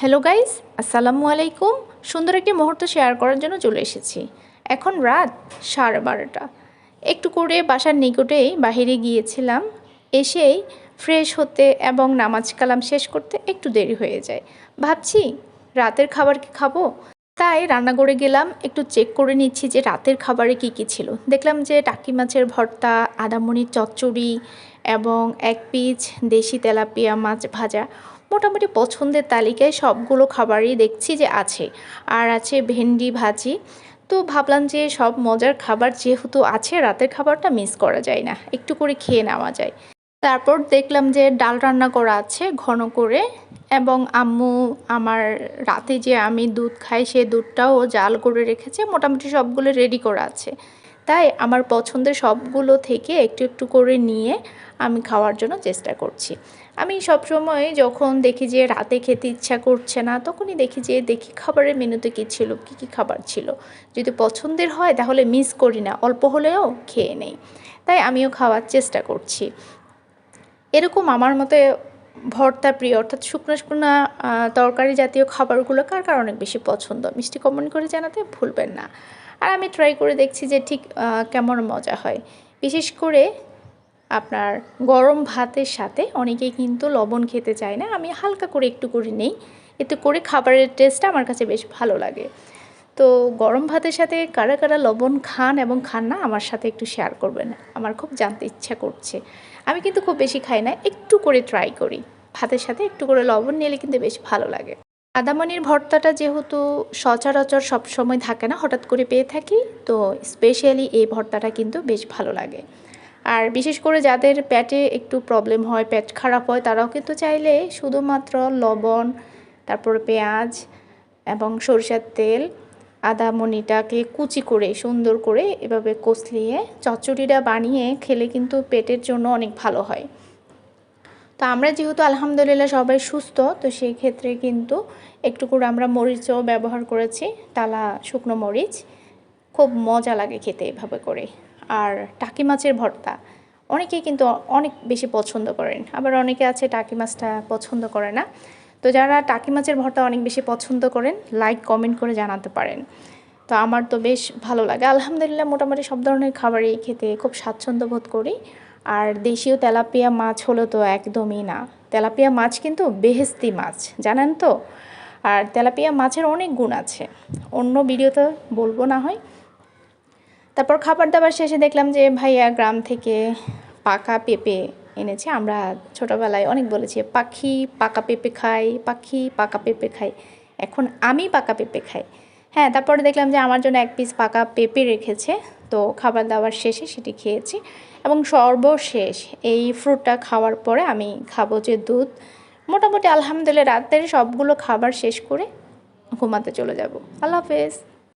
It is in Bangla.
হ্যালো গাইস আসসালামু আলাইকুম সুন্দর একটি মুহূর্ত শেয়ার করার জন্য চলে এসেছি। এখন রাত সাড়ে বারোটা। একটু করে বাসার নিকটেই বাহিরে গিয়েছিলাম। এসেই ফ্রেশ হতে এবং নামাজ কালাম শেষ করতে একটু দেরি হয়ে যায়। ভাবছি, রাতের খাবার কি খাব? তাই রান্নাঘরে গেলাম, একটু চেক করে নিচ্ছি যে রাতের খাবারে কি কি ছিল। দেখলাম যে টাকি মাছের ভর্তা আদামনির চচ্চড়ি এবং এক পিচ দেশি তেলাপিয়া মাছ ভাজা মোটামুটি পছন্দের তালিকায় সবগুলো খাবারই দেখছি যে আছে। আর আছে ভেন্ডি ভাজি। তো ভাবলাম যে সব মজার খাবার যেহেতু আছে, রাতের খাবারটা মিস করা যায় না। একটু করে খেয়ে নেওয়া যায়। তারপর দেখলাম যে ডাল রান্না করা আছে ঘন করে এবং আম্মু আমার রাতে যে আমি দুধ খাই সেই দুধটাও জাল করে রেখেছে। মোটামুটি সবগুলো রেডি করা আছে। তাই আমার পছন্দের সবগুলো থেকে একটু একটু করে নিয়ে আমি খাওয়ার জন্য চেষ্টা করছি। আমি সবসময় যখন দেখি যে রাতে খেতে ইচ্ছা করছে না, তখনই দেখি যে দেখি খাবারের মেনুতে কী ছিল, কী কী খাবার ছিল। যদি পছন্দের হয় তাহলে মিস করি না, অল্প হলেও খেয়ে নেই। তাই আমিও খাওয়ার চেষ্টা করছি। এরকম আমার মতে ভর্তা প্রিয়, অর্থাৎ শুকনো শুকনো তরকারি জাতীয় খাবারগুলো কার কার অনেক বেশি পছন্দ? মিষ্টি কমেন্ট করে জানাতে ভুলবেন না। আর আমি ট্রাই করে দেখছি যে ঠিক কেমন মজা হয়। বিশেষ করে আপনার গরম ভাতের সাথে অনেকেই কিন্তু লবণ খেতে চায় না, আমি হালকা করে একটু করে নেই। এতে করে খাবারের টেস্টটা আমার কাছে বেশ ভালো লাগে। তো গরম ভাতের সাথে কারা কারা লবণ খান এবং খান না, আমার সাথে একটু শেয়ার করবেন। আমার খুব জানতে ইচ্ছা করছে। আমি কিন্তু খুব বেশি খাই না, একটু করে ট্রাই করি। ভাতের সাথে একটু করে লবণ নিলে কিন্তু বেশ ভালো লাগে। আদামনির ভর্তাটা যেহেতু সচরাচর সবসময় থাকে না, হঠাৎ করে পেয়ে থাকি, তো স্পেশালি এই ভর্তাটা কিন্তু বেশ ভালো লাগে। আর বিশেষ করে যাদের পেটে একটু প্রবলেম হয়, পেট খারাপ হয়, তারাও কিন্তু চাইলে শুধুমাত্র লবণ, তারপর পেঁয়াজ এবং সরষের তেল আদা মনিটাকে কুচি করে, সুন্দর করে এভাবে কষলিয়ে, চচ্চড়িটা বানিয়ে খেলে কিন্তু পেটের জন্য অনেক ভালো হয়। তো আমরা যেহেতু আলহামদুলিল্লাহ সবাই সুস্থ, তো সেই ক্ষেত্রে কিন্তু একটু করে আমরা মরিচও ব্যবহার করেছি, তালা, শুকনো মরিচ। খুব মজা লাগে খেতে এভাবে করে। আর টাকি মাছের ভর্তা, অনেকেই কিন্তু অনেক বেশি পছন্দ করেন, আবার অনেকে আছে টাকি মাছটা পছন্দ করে না। তো যারা টাকি মাছের ভর্তা অনেক বেশি পছন্দ করেন লাইক কমেন্ট করে জানাতে পারেন। তো আমার তো বেশ ভালো লাগে। আলহামদুলিল্লাহ মোটামুটি সব ধরনের খাবারই খেতে খুব স্বাচ্ছন্দ্য বোধ করি। আর দেশীয় তেলাপিয়া মাছ হলো তো একদমই না। তেলাপিয়া মাছ কিন্তু বেহেস্তি মাছ, জানেন তো? আর তেলাপিয়া মাছের অনেক গুণ আছে। অন্য ভিডিওতে বলব না হয়। তারপর খাবার দাবার শেষে দেখলাম যে ভাইয়া গ্রাম থেকে পাকা পেঁপে এনেছে। আমরা ছোটোবেলায় অনেক বলেছি, পাখি পাকা পেঁপে খাই, পাখি পাকা পেঁপে খাই। এখন আমি পাকা পেঁপে খাই। হ্যাঁ তারপরে দেখলাম যে আমার জন্য এক পিস পাকা পেঁপে রেখেছে। তো খাবার দাবার শেষে সেটি খেয়েছি এবং সর্বশেষ এই ফ্রুটটা খাওয়ার পরে আমি খাব যে দুধ। মোটামুটি আলহামদুলিল্লাহ, রাতের সবগুলো খাবার শেষ করে ঘুমাতে চলে যাব। আল্লাহ হাফেজ।